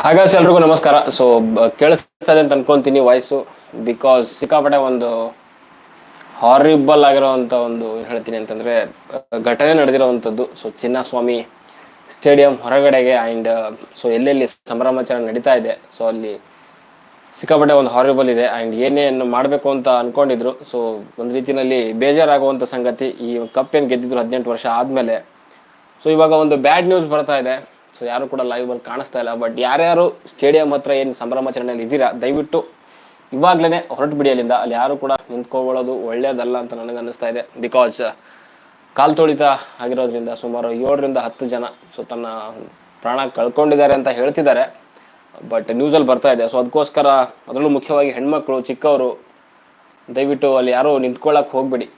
ಹಾಗಾದ್ರೆ ಎಲ್ರಿಗೂ ನಮಸ್ಕಾರ. ಸೊ ಕೇಳಿಸ್ತಾ ಇದೆ ಅಂತ ಅನ್ಕೊಂತೀನಿ ವಾಯ್ಸು ಬಿಕಾಸ್ ಸಿಕ್ಕಾಪಟ್ಟೆ ಒಂದು ಹಾರಿಬಲ್ ಆಗಿರೋವಂಥ ಒಂದು ಹೇಳ್ತೀನಿ ಅಂತಂದರೆ ಘಟನೆ ನಡೆದಿರೋವಂಥದ್ದು. ಸೊ ಚಿನ್ನಸ್ವಾಮಿ ಸ್ಟೇಡಿಯಂ ಹೊರಗಡೆಗೆ ಆ್ಯಂಡ್ ಸೊ ಎಲ್ಲೆಲ್ಲಿ ಸಂಭ್ರಮಾಚರಣೆ ನಡೀತಾ ಇದೆ. ಸೊ ಅಲ್ಲಿ ಸಿಕ್ಕಾಪಟ್ಟೆ ಒಂದು ಹಾರಿಬಲ್ ಇದೆ. ಆ್ಯಂಡ್ ಏನೇನು ಮಾಡಬೇಕು ಅಂತ ಅನ್ಕೊಂಡಿದ್ರು. ಸೊ ಒಂದು ರೀತಿಯಲ್ಲಿ ಬೇಜಾರಾಗುವಂಥ ಸಂಗತಿ. ಈ ಕಪ್ ಏನು ಗೆದ್ದಿದ್ರು ಹದಿನೆಂಟು ವರ್ಷ ಆದಮೇಲೆ. ಸೊ ಇವಾಗ ಒಂದು ಬ್ಯಾಡ್ ನ್ಯೂಸ್ ಬರ್ತಾ ಇದೆ. ಸೊ ಯಾರು ಕೂಡ ಲೈವ್ ಅಲ್ಲಿ ಕಾಣಿಸ್ತಾ ಇಲ್ಲ. ಬಟ್ ಯಾರ್ಯಾರು ಸ್ಟೇಡಿಯಂ ಹತ್ರ ಏನು ಸಂಭ್ರಮಾಚರಣೆಯಲ್ಲಿ ಇದ್ದೀರಾ, ದಯವಿಟ್ಟು ಇವಾಗಲೇ ಹೊರಟು ಬಿಡಿ ಅಲ್ಲಿಂದ ಅಲ್ಲಿ ಯಾರು ಕೂಡ ನಿಂತ್ಕೊಳ್ಳೋದು ಒಳ್ಳೆಯದಲ್ಲ ಅಂತ ನನಗೆ ಅನ್ನಿಸ್ತಾ ಇದೆ. ಬಿಕಾಸ್ ಕಾಲು ತುಳಿತ ಆಗಿರೋದ್ರಿಂದ ಸುಮಾರು ಏಳರಿಂದ ಹತ್ತು ಜನ ಸೊ ತನ್ನ ಪ್ರಾಣ ಕಳ್ಕೊಂಡಿದ್ದಾರೆ ಅಂತ ಹೇಳ್ತಿದ್ದಾರೆ. ಬಟ್ ನ್ಯೂಸಲ್ಲಿ ಬರ್ತಾ ಇದೆ. ಸೊ ಅದಕ್ಕೋಸ್ಕರ ಅದರಲ್ಲೂ ಮುಖ್ಯವಾಗಿ ಹೆಣ್ಮಕ್ಳು, ಚಿಕ್ಕವರು, ದಯವಿಟ್ಟು ಅಲ್ಲಿ ಯಾರು ನಿಂತ್ಕೊಳ್ಳೋಕೆ ಹೋಗಬೇಡಿ.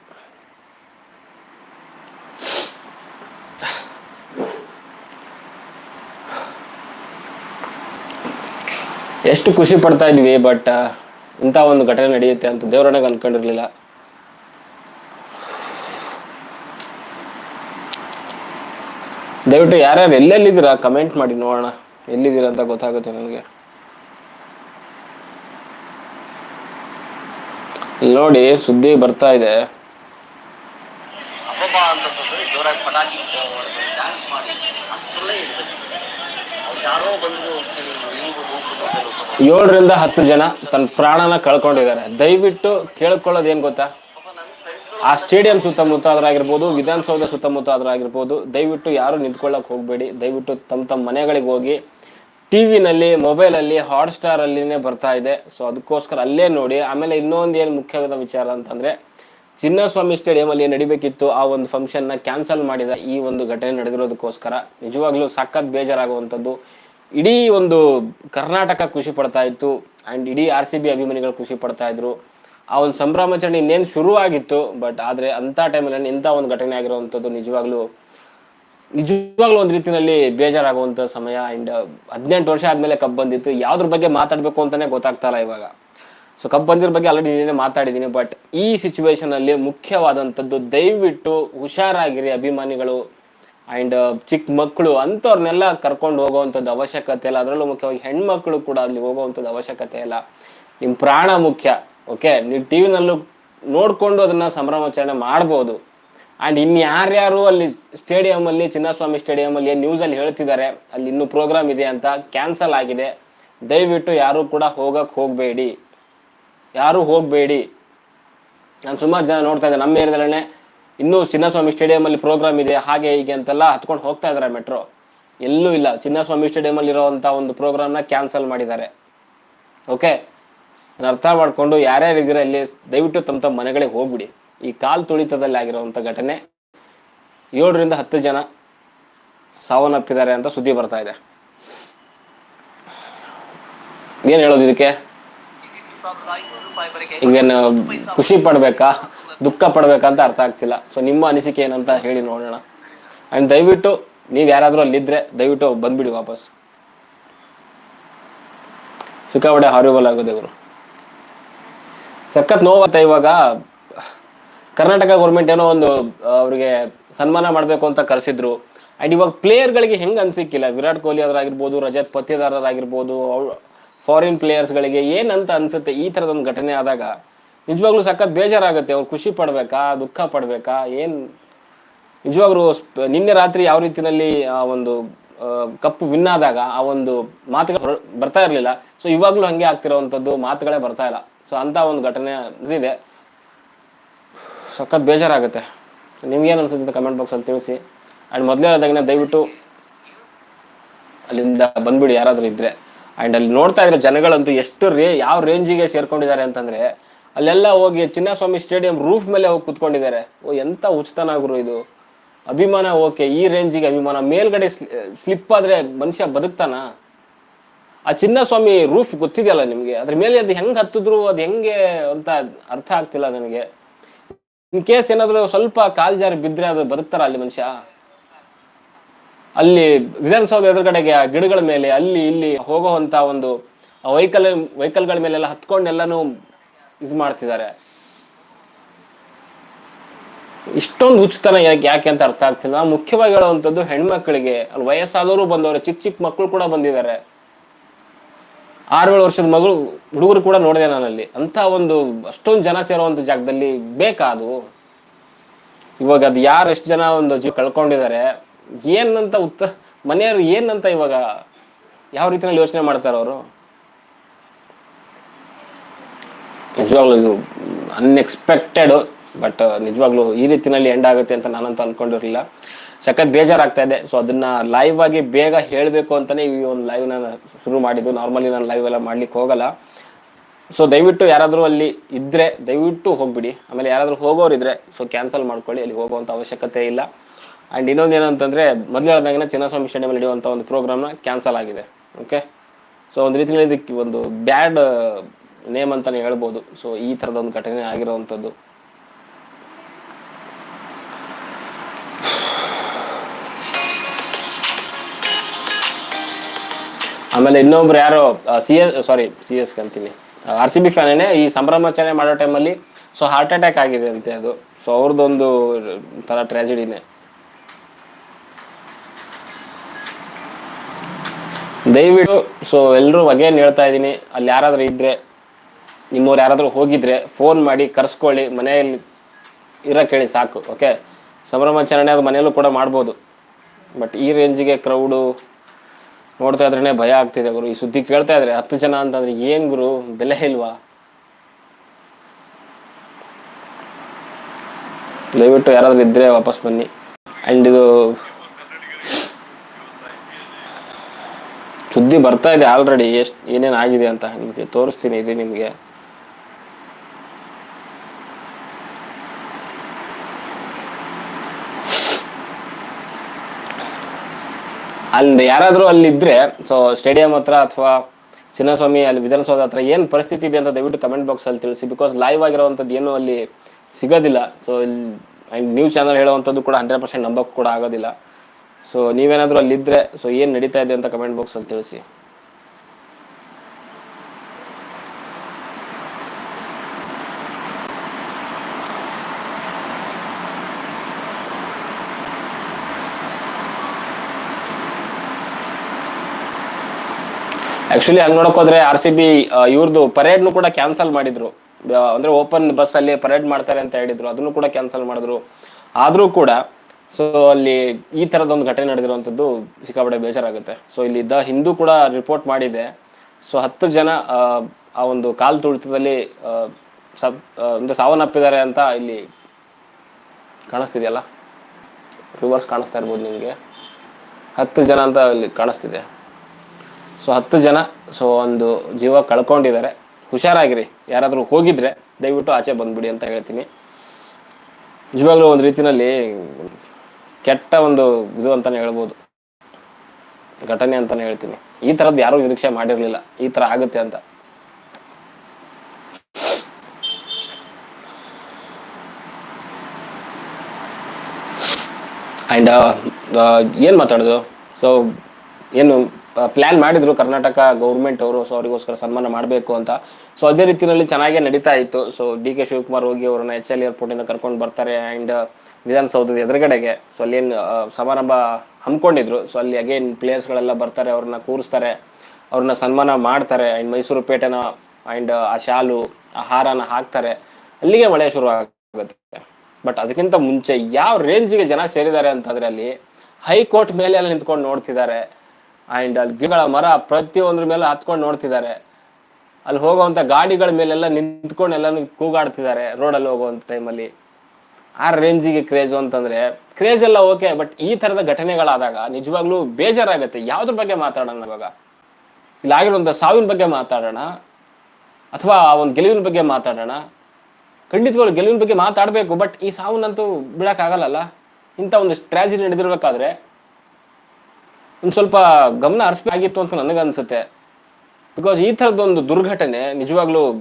ಎಷ್ಟು ಖುಷಿ ಪಡ್ತಾ ಇದ್ವಿ ಬಟ್ ಇಂಥ ಒಂದು ಘಟನೆ ನಡೆಯುತ್ತೆ ಅಂತ ದೇವರನಾಗ ಅನ್ಕೊಂಡಿರ್ಲಿಲ್ಲ. ದಯವಿಟ್ಟು ಯಾರ್ಯಾರು ಎಲ್ಲೆಲ್ಲಿದ್ದೀರಾ ಕಮೆಂಟ್ ಮಾಡಿ ನೋಡೋಣ. ಎಲ್ಲಿದ್ದೀರಾ ಅಂತ ಗೊತ್ತಾಗುತ್ತೆ ನನಗೆ. ನೋಡಿ, ಸುದ್ದಿ ಬರ್ತಾ ಇದೆ. ಜೋರಾಗಿ ಪಟಾಕಿ ಡ್ಯಾನ್ಸ್ ಮಾಡಿ ಅಷ್ಟರಲ್ಲೇ ಇರ್ಬೇಕು ಅವ್ರು ಯಾರೋ ಬಂದ್ರು ಅಂತ ಹೇಳಿ ನೀವು ಹೋಗ್ಬಿಟ್ಟು ಅದ್ರಲ್ಲಿ ಸ್ವಲ್ಪ ಏಳರಿಂದ ಹತ್ತು ಜನ ತನ್ನ ಪ್ರಾಣನ ಕಳ್ಕೊಂಡಿದ್ದಾರೆ. ದಯವಿಟ್ಟು ಕೇಳ್ಕೊಳ್ಳೋದು ಏನು ಗೊತ್ತಾ ಆ ಸ್ಟೇಡಿಯಂ ಸುತ್ತಮುತ್ತ ಆದ್ರಾಗಿರ್ಬೋದು ವಿಧಾನಸೌಧ ಸುತ್ತಮುತ್ತ ಆದ್ರಾಗಿರ್ಬೋದು ದಯವಿಟ್ಟು ಯಾರು ನಿಂತ್ಕೊಳ್ಳೋಕೆ ಹೋಗಬೇಡಿ. ದಯವಿಟ್ಟು ತಮ್ಮ ತಮ್ಮ ಮನೆಗಳಿಗೆ ಹೋಗಿ ಟಿ ವಿನಲ್ಲಿ ಮೊಬೈಲಲ್ಲಿ ಹಾಟ್ಸ್ಟಾರಲ್ಲಿನೇ ಬರ್ತಾ ಇದೆ. ಸೊ ಅದಕ್ಕೋಸ್ಕರ ಅಲ್ಲೇ ನೋಡಿ. ಆಮೇಲೆ ಇನ್ನೊಂದು ಏನು ಮುಖ್ಯವಾದ ವಿಚಾರ ಅಂತಂದರೆ ಚಿನ್ನಸ್ವಾಮಿ ಸ್ಟೇಡಿಯಂ ಅಲ್ಲಿ ನಡಿಬೇಕಿತ್ತು. ಆ ಒಂದು ಫಂಕ್ಷನ್ನ ಕ್ಯಾನ್ಸಲ್ ಮಾಡಿದ ಈ ಒಂದು ಘಟನೆ ನಡೆದಿರೋದಕ್ಕೋಸ್ಕರ ನಿಜವಾಗ್ಲೂ ಸಖತ್ ಬೇಜಾರಾಗುವಂಥದ್ದು. ಇಡೀ ಒಂದು ಕರ್ನಾಟಕ ಖುಷಿ ಪಡ್ತಾ ಇತ್ತು. ಆ್ಯಂಡ್ ಇಡೀ ಆರ್ ಸಿ ಬಿ ಅಭಿಮಾನಿಗಳು ಖುಷಿ ಪಡ್ತಾ ಇದ್ರು. ಆ ಒಂದು ಸಂಭ್ರಮಾಚರಣೆ ಇನ್ನೇನು ಶುರುವಾಗಿತ್ತು. ಬಟ್ ಆದರೆ ಅಂಥ ಟೈಮಲ್ಲಿ ಇಂಥ ಒಂದು ಘಟನೆ ಆಗಿರುವಂಥದ್ದು ನಿಜವಾಗ್ಲೂ ನಿಜವಾಗ್ಲೂ ಒಂದು ರೀತಿಯಲ್ಲಿ ಬೇಜಾರಾಗುವಂಥ ಸಮಯ. ಆ್ಯಂಡ್ ಹದಿನೆಂಟು ವರ್ಷ ಆದಮೇಲೆ ಕಪ್ ಬಂದಿತ್ತು. ಯಾವ್ದ್ರ ಬಗ್ಗೆ ಮಾತಾಡಬೇಕು ಅಂತಲೇ ಗೊತ್ತಾಗ್ತಾಯಿಲ್ಲ ಇವಾಗ. ಸೊ ಕಪ್ ಬಂದಿರೋ ಬಗ್ಗೆ ಆಲ್ರೆಡಿ ನೀನೇ ಮಾತಾಡಿದ್ದೀನಿ ಬಟ್ ಈ ಸಿಚುವೇಶನಲ್ಲಿ ಮುಖ್ಯವಾದಂಥದ್ದು ದಯವಿಟ್ಟು ಹುಷಾರಾಗಿರಿ ಅಭಿಮಾನಿಗಳು ಆ್ಯಂಡ್ ಚಿಕ್ಕ ಮಕ್ಕಳು ಅಂಥವ್ರನ್ನೆಲ್ಲ ಕರ್ಕೊಂಡು ಹೋಗೋವಂಥದ್ದು ಅವಶ್ಯಕತೆ ಇಲ್ಲ. ಅದರಲ್ಲೂ ಮುಖ್ಯವಾಗಿ ಹೆಣ್ಮಕ್ಳು ಕೂಡ ಅಲ್ಲಿ ಹೋಗುವಂಥದ್ದು ಅವಶ್ಯಕತೆ ಇಲ್ಲ. ನಿಮ್ಮ ಪ್ರಾಣ ಮುಖ್ಯ ಓಕೆ ನೀವು ಟಿ ವಿನಲ್ಲೂ ನೋಡಿಕೊಂಡು ಅದನ್ನು ಸಂಭ್ರಮಾಚರಣೆ ಮಾಡ್ಬೋದು. ಆ್ಯಂಡ್ ಇನ್ನು ಯಾರ್ಯಾರು ಅಲ್ಲಿ ಸ್ಟೇಡಿಯಮಲ್ಲಿ ಚಿನ್ನಸ್ವಾಮಿ ಸ್ಟೇಡಿಯಮಲ್ಲಿ ಏನು ನ್ಯೂಸಲ್ಲಿ ಹೇಳ್ತಿದ್ದಾರೆ, ಅಲ್ಲಿ ಇನ್ನೂ ಪ್ರೋಗ್ರಾಮ್ ಇದೆ ಅಂತ ಕ್ಯಾನ್ಸಲ್ ಆಗಿದೆ. ದಯವಿಟ್ಟು ಯಾರೂ ಕೂಡ ಹೋಗಕ್ಕೆ ಹೋಗಬೇಡಿ. ಯಾರೂ ಹೋಗಬೇಡಿ. ನಾನು ಸುಮಾರು ಜನ ನೋಡ್ತಾ ಇದ್ದೆ, ನಮ್ಮ ಏರಿಯಾದಲ್ಲೇ ಇನ್ನೂ ಚಿನ್ನಸ್ವಾಮಿ ಸ್ಟೇಡಿಯಮಲ್ಲಿ ಪ್ರೋಗ್ರಾಮ್ ಇದೆ, ಹಾಗೆ ಹೀಗೆ ಅಂತೆಲ್ಲ ಹತ್ಕೊಂಡು ಹೋಗ್ತಾ ಇದ್ದಾರೆ ಮೆಟ್ರೋ. ಎಲ್ಲೂ ಇಲ್ಲ, ಚಿನ್ನಸ್ವಾಮಿ ಸ್ಟೇಡಿಯಮಲ್ಲಿ ಇರೋವಂಥ ಒಂದು ಪ್ರೋಗ್ರಾಮ್ನ ಕ್ಯಾನ್ಸಲ್ ಮಾಡಿದ್ದಾರೆ. ಓಕೆ? ಅರ್ಥ ಮಾಡಿಕೊಂಡು ಯಾರ್ಯಾರು ಇದ್ದೀರಾ ಇಲ್ಲಿ, ದಯವಿಟ್ಟು ತಮ್ಮ ತಮ್ಮ ಮನೆಗಳಿಗೆ ಹೋಗ್ಬಿಡಿ. ಈ ಕಾಲ್ ತುಳಿತದಲ್ಲಿ ಆಗಿರೋವಂಥ ಘಟನೆ ಏಳರಿಂದ ಹತ್ತು ಜನ ಸಾವನ್ನಪ್ಪಿದ್ದಾರೆ ಅಂತ ಸುದ್ದಿ ಬರ್ತಾ ಇದೆ. ಏನು ಹೇಳೋದು ಇದಕ್ಕೆ? ರೂಪಾಯಿವರೆಗೆ ಖುಷಿ ಪಡ್ಬೇಕಾ, ದುಃಖ ಪಡ್ಬೇಕಾ ಅಂತ ಅರ್ಥ ಆಗ್ತಿಲ್ಲ. ಸೊ ನಿಮ್ಮ ಅನಿಸಿಕೆ ಏನಂತ ಹೇಳಿ ನೋಡೋಣ. ಆ್ಯಂಡ್ ದಯವಿಟ್ಟು ನೀವು ಯಾರಾದರೂ ಅಲ್ಲಿದ್ದರೆ ದಯವಿಟ್ಟು ಬಂದುಬಿಡಿ ವಾಪಸ್. ಸಿಕ್ಕಾಪಟ್ಟೆ ಹಾರಿಬಲ್ ಆಗೋದು ಇವರು ಸಖತ್ ನೋವತ್ತ ಇವಾಗ, ಕರ್ನಾಟಕ ಗೌರ್ಮೆಂಟ್ ಏನೋ ಒಂದು ಅವ್ರಿಗೆ ಸನ್ಮಾನ ಮಾಡಬೇಕು ಅಂತ ಕರೆಸಿದ್ರು. ಆ್ಯಂಡ್ ಇವಾಗ ಪ್ಲೇಯರ್ಗಳಿಗೆ ಹೆಂಗೆ ಅನಿಸಿಕ್ಕಿಲ್ಲ? ವಿರಾಟ್ ಕೊಹ್ಲಿ ಅವರಾಗಿರ್ಬೋದು, ರಜತ್ ಪತ್ತಿದಾರರಾಗಿರ್ಬೋದು ಫಾರಿನ್ ಪ್ಲೇಯರ್ಸ್ಗಳಿಗೆ ಏನಂತ ಅನ್ಸುತ್ತೆ ಈ ಥರದೊಂದು ಘಟನೆ ಆದಾಗ? ನಿಜವಾಗ್ಲೂ ಸಖತ್ ಬೇಜಾರಾಗುತ್ತೆ, ಅವ್ರು ಖುಷಿ ಪಡ್ಬೇಕಾ, ದುಃಖ ಪಡಬೇಕಾ, ಏನು? ನಿಜವಾಗ್ಲೂ ನಿನ್ನೆ ರಾತ್ರಿ ಯಾವ ರೀತಿಯಲ್ಲಿ ಆ ಒಂದು ಕಪ್ ವಿನ್ ಆದಾಗ ಆ ಒಂದು ಮಾತುಗಳು ಬರ್ತಾ ಇರಲಿಲ್ಲ. ಸೊ ಇವಾಗಲೂ ಹಂಗೆ ಆಗ್ತಿರೋವಂಥದ್ದು ಮಾತುಗಳೇ ಬರ್ತಾ ಇಲ್ಲ. ಸೊ ಅಂಥ ಒಂದು ಘಟನೆ ಇದೆ ಸಖತ್ ಬೇಜಾರಾಗುತ್ತೆ. ನಿಮ್ಗೇನು ಅನ್ಸುತ್ತೆ ಅಂತ ಕಮೆಂಟ್ ಬಾಕ್ಸಲ್ಲಿ ತಿಳಿಸಿ. ಆ್ಯಂಡ್ ಮೊದಲೇ ಹೇಳಿದಾಗಿನ ದಯವಿಟ್ಟು ಅಲ್ಲಿಂದ ಬಂದ್ಬಿಡಿ, ಯಾರಾದರೂ ಇದ್ದರೆ ಆ್ಯಂಡ್ ಅಲ್ಲಿ ನೋಡ್ತಾ ಇದ್ರೆ ಜನಗಳಂತೂ ಎಷ್ಟು ರೇ, ಯಾವ ರೇಂಜಿಗೆ ಸೇರ್ಕೊಂಡಿದ್ದಾರೆ ಅಂತಂದರೆ, ಅಲ್ಲೆಲ್ಲ ಹೋಗಿ ಚಿನ್ನಸ್ವಾಮಿ ಸ್ಟೇಡಿಯಂ ರೂಫ್ ಮೇಲೆ ಹೋಗಿ ಕುತ್ಕೊಂಡಿದ್ದಾರೆ. ಓ ಎಂಥ ಉಚಿತನಾಗ್ರು ಗುರು ಇದು. ಅಭಿಮಾನ ಓಕೆ, ಈ ರೇಂಜಿಗೆ ಅಭಿಮಾನ. ಮೇಲ್ಗಡೆ ಸ್ಲಿಪ್ ಆದ್ರೆ ಮನುಷ್ಯ ಬದುಕ್ತಾನ? ಆ ಚಿನ್ನಸ್ವಾಮಿ ರೂಫ್ ಗೊತ್ತಿದೆಯಲ್ಲ ನಿಮಗೆ? ಅದ್ರ ಮೇಲೆ ಅದು ಹೆಂಗೆ ಹತ್ತಿದ್ರು, ಅದು ಹೆಂಗೆ ಅಂತ ಅರ್ಥ ಆಗ್ತಿಲ್ಲ ನನಗೆ. ಇನ್ ಕೇಸ್ ಏನಾದರೂ ಸ್ವಲ್ಪ ಕಾಲ್ ಜಾರಿ ಬಿದ್ದರೆ ಅದು ಬದುಕ್ತಾರ ಅಲ್ಲಿ ಮನುಷ್ಯ? ಅಲ್ಲಿ ವಿಧಾನಸೌಧ ಎದುರುಗಡೆಗೆ ಆ ಗಿಡಗಳ ಮೇಲೆ, ಅಲ್ಲಿ ಇಲ್ಲಿ ಹೋಗೋವಂಥ ಒಂದು ವೆಹಿಕಲ್ ವೆಹಿಕಲ್ಗಳ ಮೇಲೆಲ್ಲ ಹತ್ಕೊಂಡು ಎಲ್ಲನೂ ಇದು ಮಾಡ್ತಿದ್ದಾರೆ. ಇಷ್ಟೊಂದು ಹುಚ್ಚುತನ ಯಾಕೆ ಯಾಕೆ ಅಂತ ಅರ್ಥ ಆಗ್ತಿಲ್ಲ. ಮುಖ್ಯವಾಗಿ ಹೇಳುವಂಥದ್ದು ಹೆಣ್ಮಕ್ಳಿಗೆ, ಅಲ್ಲಿ ವಯಸ್ಸಾದವರು ಬಂದವರು, ಚಿಕ್ಕ ಚಿಕ್ಕ ಮಕ್ಕಳು ಕೂಡ ಬಂದಿದ್ದಾರೆ. ಆರು ಏಳು ವರ್ಷದ ಮಗಳು, ಹುಡುಗರು ಕೂಡ ನೋಡಿದೆ ನಾನಲ್ಲಿ. ಅಂತ ಒಂದು, ಅಷ್ಟೊಂದು ಜನ ಸೇರುವಂಥ ಜಾಗದಲ್ಲಿ ಬೇಕಾ ಅದು? ಇವಾಗ ಅದು ಯಾರು ಎಷ್ಟು ಜನ ಒಂದು ಜೀವ ಕಳ್ಕೊಂಡಿದ್ದಾರೆ? ಏನಂತ ಉತ್ತ ಮನೆಯವರು ಏನಂತ ಇವಾಗ ಯಾವ ರೀತಿಯಲ್ಲಿ ಯೋಚನೆ ಮಾಡ್ತಾರೆ ಅವರು? ನಿಜವಾಗ್ಲೂ ಇದು ಅನ್ಎಕ್ಸ್ಪೆಕ್ಟೆಡ್ ಬಟ್ ನಿಜವಾಗ್ಲೂ ಈ ರೀತಿನಲ್ಲಿ ಎಂಡ್ ಆಗುತ್ತೆ ಅಂತ ನಾನಂತ ಅನ್ಕೊಂಡಿರಲಿಲ್ಲ. ಸಖತ್ ಬೇಜಾರಾಗ್ತಾ ಇದೆ. ಸೊ ಅದನ್ನ ಲೈವ್ ಆಗಿ ಬೇಗ ಹೇಳಬೇಕು ಅಂತಾನೆ ಈ ಒಂದು ಲೈವ್ ನಾನು ಶುರು ಮಾಡಿದ್ದು. ನಾರ್ಮಲಿ ನಾನು ಲೈವ್ ಎಲ್ಲ ಮಾಡ್ಲಿಕ್ಕೆ ಹೋಗಲ್ಲ. ಸೊ ದಯವಿಟ್ಟು ಯಾರಾದರೂ ಅಲ್ಲಿ ಇದ್ರೆ ದಯವಿಟ್ಟು ಹೋಗ್ಬಿಡಿ. ಆಮೇಲೆ ಯಾರಾದರೂ ಹೋಗೋರಿದ್ರೆ ಸೊ ಕ್ಯಾನ್ಸಲ್ ಮಾಡ್ಕೊಳ್ಳಿ. ಅಲ್ಲಿ ಹೋಗುವಂಥ ಅವಶ್ಯಕತೆ ಇಲ್ಲ. ಆ್ಯಂಡ್ ಇನ್ನೊಂದು ಏನಂತಂದರೆ, ಮೊದಲು ಹೇಳ್ದಂಗೆ ಚಿನ್ನಸ್ವಾಮಿ ಸ್ಟೇಡಿಯಮಲ್ಲಿ ನಡೆಯುವಂಥ ಒಂದು ಪ್ರೋಗ್ರಾಮ್ನ ಕ್ಯಾನ್ಸಲ್ ಆಗಿದೆ. ಓಕೆ ಸೊ ಒಂದು ರೀತಿಯಲ್ಲಿ ಇದಕ್ಕೆ ಒಂದು ಬ್ಯಾಡ್ ನೇಮ್ ಅಂತಲೇ ಹೇಳ್ಬೋದು. ಸೊ ಈ ಥರದ ಒಂದು ಘಟನೆ ಆಗಿರೋವಂಥದ್ದು ಆಮೇಲೆ ಇನ್ನೊಬ್ರು ಯಾರೋ C S sorry C S ಅಂತೀನಿ. ಆರ್ ಸಿ ಬಿ ಫ್ಯಾನೇ ಈ ಸಂಭ್ರಮಾಚರಣೆ ಮಾಡೋ ಟೈಮಲ್ಲಿ ಸೊ ಹಾರ್ಟ್ ಅಟ್ಯಾಕ್ ಆಗಿದೆ ಅಂತೆ ಅದು. ಸೊ ಅವ್ರದ್ದೊಂದು ಥರ ಟ್ರ್ಯಾಜಿಡಿನೇ ದಯವಿಟ್ಟು ಸೊ ಎಲ್ಲರೂ ಅಗೇನ್ ಹೇಳ್ತಾ ಇದ್ದೀನಿ, ಅಲ್ಲಿ ಯಾರಾದರೂ ಇದ್ದರೆ ನಿಮ್ಮವ್ರು ಯಾರಾದರೂ ಹೋಗಿದ್ರೆ ಫೋನ್ ಮಾಡಿ ಕರ್ಸ್ಕೊಳ್ಳಿ, ಮನೆಯಲ್ಲಿ ಇರೋಕ್ಕೆ ಹೇಳಿ ಸಾಕು ಓಕೆ ಸಂಭ್ರಮಾಚರಣೆ ಅದು ಮನೆಯಲ್ಲೂ ಕೂಡ ಮಾಡ್ಬೋದು. ಬಟ್ ಈ ರೇಂಜಿಗೆ ಕ್ರೌಡು ನೋಡ್ತಾ ಇದ್ರೇ ಭಯ ಆಗ್ತಿದೆ ಗುರು. ಈ ಸುದ್ದಿ ಕೇಳ್ತಾ ಇದ್ರೆ ಹತ್ತು ಜನ ಅಂತಂದ್ರೆ ಏನು ಗುರು? ಬೆಲೆ ಇಲ್ವಾ? ದಯವಿಟ್ಟು ಯಾರಾದರೂ ಇದ್ದರೆ ವಾಪಸ್ ಬನ್ನಿ. ಆ್ಯಂಡ್ ಇದು ಸುದ್ದಿ ಬರ್ತಾ ಇದೆ ಆಲ್ರೆಡಿ ಎಷ್ಟು ಏನೇನು ಆಗಿದೆ ಅಂತ ನಿಮಗೆ ತೋರಿಸ್ತೀನಿ ಇಲ್ಲಿ ನಿಮಗೆ. ಅಲ್ಲಿ ಯಾರಾದರೂ ಅಲ್ಲಿದ್ದರೆ ಸೊ ಸ್ಟೇಡಿಯಂ ಹತ್ರ ಅಥವಾ ಚಿನ್ನಸ್ವಾಮಿ ಅಲ್ಲಿ ವಿಧಾನಸೌಧ ಹತ್ರ ಏನು ಪರಿಸ್ಥಿತಿ ಇದೆ ಅಂತ ದಯವಿಟ್ಟು ಕಮೆಂಟ್ ಬಾಕ್ಸಲ್ಲಿ ತಿಳಿಸಿ ಬಿಕಾಸ್ ಲೈವ್ ಆಗಿರೋವಂಥದ್ದು ಏನು ಅಲ್ಲಿ ಸಿಗೋದಿಲ್ಲ. ಸೊ ಇಲ್ಲಿ ನ್ಯೂಸ್ ಚಾನಲ್ ಹೇಳೋವಂಥದ್ದು ಕೂಡ ಹಂಡ್ರೆಡ್ ಪರ್ಸೆಂಟ್ ನಂಬಕ್ಕೆ ಕೂಡ ಆಗೋದಿಲ್ಲ. ಸೊ ನೀವೇನಾದರೂ ಅಲ್ಲಿದ್ದರೆ ಸೊ ಏನು ನಡೀತಾ ಇದೆ ಅಂತ ಕಮೆಂಟ್ ಬಾಕ್ಸಲ್ಲಿ ತಿಳಿಸಿ. ಆ್ಯಕ್ಚುಲಿ ಹಂಗೆ ನೋಡಕ್ ಹೋದ್ರೆ ಆರ್ ಸಿ ಬಿ ಇವ್ರದ್ದು ಪರೇಡ್ನು ಕೂಡ ಕ್ಯಾನ್ಸಲ್ ಮಾಡಿದ್ರು. ಅಂದ್ರೆ ಓಪನ್ ಬಸ್ಸಲ್ಲಿ ಪರೇಡ್ ಮಾಡ್ತಾರೆ ಅಂತ ಹೇಳಿದ್ರು. ಅದನ್ನು ಕೂಡ ಕ್ಯಾನ್ಸಲ್ ಮಾಡಿದ್ರು. ಆದರೂ ಕೂಡ ಸೊ ಅಲ್ಲಿ ಈ ಥರದೊಂದು ಘಟನೆ ನಡೆದಿರುವಂಥದ್ದು ಸಿಕ್ಕಾಪಟ್ಟೆ ಬೇಜಾರಾಗುತ್ತೆ. ಸೊ ಇಲ್ಲಿ ದ ಹಿಂದೂ ಕೂಡ ರಿಪೋರ್ಟ್ ಮಾಡಿದೆ. ಸೊ ಹತ್ತು ಜನ ಆ, ಒಂದು ಕಾಲು ತುಳಿತದಲ್ಲಿ ಸತ್ ಸಾವನ್ನಪ್ಪಿದ್ದಾರೆ ಅಂತ ಇಲ್ಲಿ ಕಾಣಿಸ್ತಿದೆಯಲ್ಲ? ರಿವರ್ಸ್ ಕಾಣಿಸ್ತಾ ಇರ್ಬೋದು ನಿಮಗೆ. ಹತ್ತು ಜನ ಅಂತ ಇಲ್ಲಿ ಕಾಣಿಸ್ತಿದೆ. ಸೊ ಹತ್ತು ಜನ ಸೊ ಒಂದು ಜೀವ ಕಳ್ಕೊಂಡಿದ್ದಾರೆ. ಹುಷಾರಾಗಿರಿ. ಯಾರಾದರೂ ಹೋಗಿದ್ರೆ ದಯವಿಟ್ಟು ಆಚೆ ಬಂದ್ಬಿಡಿ ಅಂತ ಹೇಳ್ತೀನಿ. ನಿಜವಾಗ್ಲೂ ಒಂದು ರೀತಿನಲ್ಲಿ ಕೆಟ್ಟ ಒಂದು ಇದು ಅಂತಲೇ ಹೇಳ್ಬೋದು. ಘಟನೆ ಅಂತಲೇ ಹೇಳ್ತೀನಿ. ಈ ಥರದ್ದು ಯಾರೂ ನಿರೀಕ್ಷೆ ಮಾಡಿರಲಿಲ್ಲ. ಈ ಥರ ಆಗುತ್ತೆ ಅಂತ. ಆ್ಯಂಡ್ ಏನು ಮಾತಾಡೋದು? ಸೊ ಏನು ಪ್ಲ್ಯಾನ್ ಮಾಡಿದ್ರು. ಕರ್ನಾಟಕ ಗೌರ್ಮೆಂಟ್ ಅವರು ಸೊ ಅವರಿಗೋಸ್ಕರ ಸನ್ಮಾನ ಮಾಡಬೇಕು ಅಂತ. ಸೊ ಅದೇ ರೀತಿಯಲ್ಲಿ ಚೆನ್ನಾಗೇ ನಡೀತಾ ಇತ್ತು. ಸೊ ಡಿ ಕೆ ಶಿವಕುಮಾರ್ ಹೋಗಿ ಅವರನ್ನ ಎಚ್ ಎಲ್ ಏರ್ಪೋರ್ಟಿಂದ ಕರ್ಕೊಂಡು ಬರ್ತಾರೆ ಆ್ಯಂಡ್ ವಿಧಾನಸೌಧದ ಎದುರುಗಡೆಗೆ. ಸೊ ಅಲ್ಲೇನು ಸಮಾರಂಭ ಹಮ್ಮಿಕೊಂಡಿದ್ರು. ಸೊ ಅಲ್ಲಿ ಅಗೇನ್ ಪ್ಲೇಯರ್ಸ್ಗಳೆಲ್ಲ ಬರ್ತಾರೆ, ಅವ್ರನ್ನ ಕೂರಿಸ್ತಾರೆ, ಅವ್ರನ್ನ ಸನ್ಮಾನ ಮಾಡ್ತಾರೆ. ಆ್ಯಂಡ್ ಮೈಸೂರು ಪೇಟೆನ ಆ್ಯಂಡ್ ಆ, ಶಾಲು, ಆ ಹಾರನ ಹಾಕ್ತಾರೆ. ಅಲ್ಲಿಗೆ ಮಳೆ ಶುರು ಆಗುತ್ತೆ ಬಟ್ ಅದಕ್ಕಿಂತ ಮುಂಚೆ ಯಾವ ರೇಂಜಿಗೆ ಜನ ಸೇರಿದ್ದಾರೆ ಅಂತಂದ್ರೆ ಅಲ್ಲಿ ಹೈಕೋರ್ಟ್ ಮೇಲೆ ಎಲ್ಲ ನಿಂತ್ಕೊಂಡು ನೋಡ್ತಿದ್ದಾರೆ. ಆ್ಯಂಡ್ ಅಲ್ಲಿ ಗಿಡಗಳ ಮರ ಪ್ರತಿಯೊಂದ್ರ ಮೇಲೆ ಹತ್ಕೊಂಡು ನೋಡ್ತಿದ್ದಾರೆ. ಅಲ್ಲಿ ಹೋಗುವಂಥ ಗಾಡಿಗಳ ಮೇಲೆಲ್ಲ ನಿಂತ್ಕೊಂಡು ಎಲ್ಲಾನು ಕೂಗಾಡ್ತಿದ್ದಾರೆ ರೋಡಲ್ಲಿ ಹೋಗುವಂಥ ಟೈಮಲ್ಲಿ ಆ ರೇಂಜಿಗೆ ಕ್ರೇಜು ಅಂತಂದರೆ ಕ್ರೇಜ್ ಎಲ್ಲ ಓಕೆ ಬಟ್ ಈ ಥರದ ಘಟನೆಗಳಾದಾಗ ನಿಜವಾಗ್ಲೂ ಬೇಜಾರಾಗುತ್ತೆ. ಯಾವುದ್ರ ಬಗ್ಗೆ ಮಾತಾಡೋಣ ಇವಾಗ? ಇಲ್ಲಿ ಆಗಿರುವಂಥ ಸಾವಿನ ಬಗ್ಗೆ ಮಾತಾಡೋಣ? ಅಥವಾ ಆ ಒಂದು ಗೆಲುವಿನ ಬಗ್ಗೆ ಮಾತಾಡೋಣ? ಖಂಡಿತವಾಗ್ಲೂ ಗೆಲುವಿನ ಬಗ್ಗೆ ಮಾತಾಡಬೇಕು ಬಟ್ ಈ ಸಾವನ್ನಂತೂ ಬಿಡೋಕ್ಕಾಗಲ್ಲಲ್ಲ? ಇಂಥ ಒಂದು ಸ್ಟ್ರಾಜಿ ನಡೆದಿರ್ಬೇಕಾದ್ರೆ ಒಂದು ಸ್ವಲ್ಪ ಗಮನ ಹರಿಸ್ಬೇಕಾಗಿತ್ತು ಅಂತ ನನಗನ್ಸುತ್ತೆ. ಬಿಕಾಸ್ ಈ ಥರದ್ದೊಂದು ದುರ್ಘಟನೆ ನಿಜವಾಗ್ಲೂ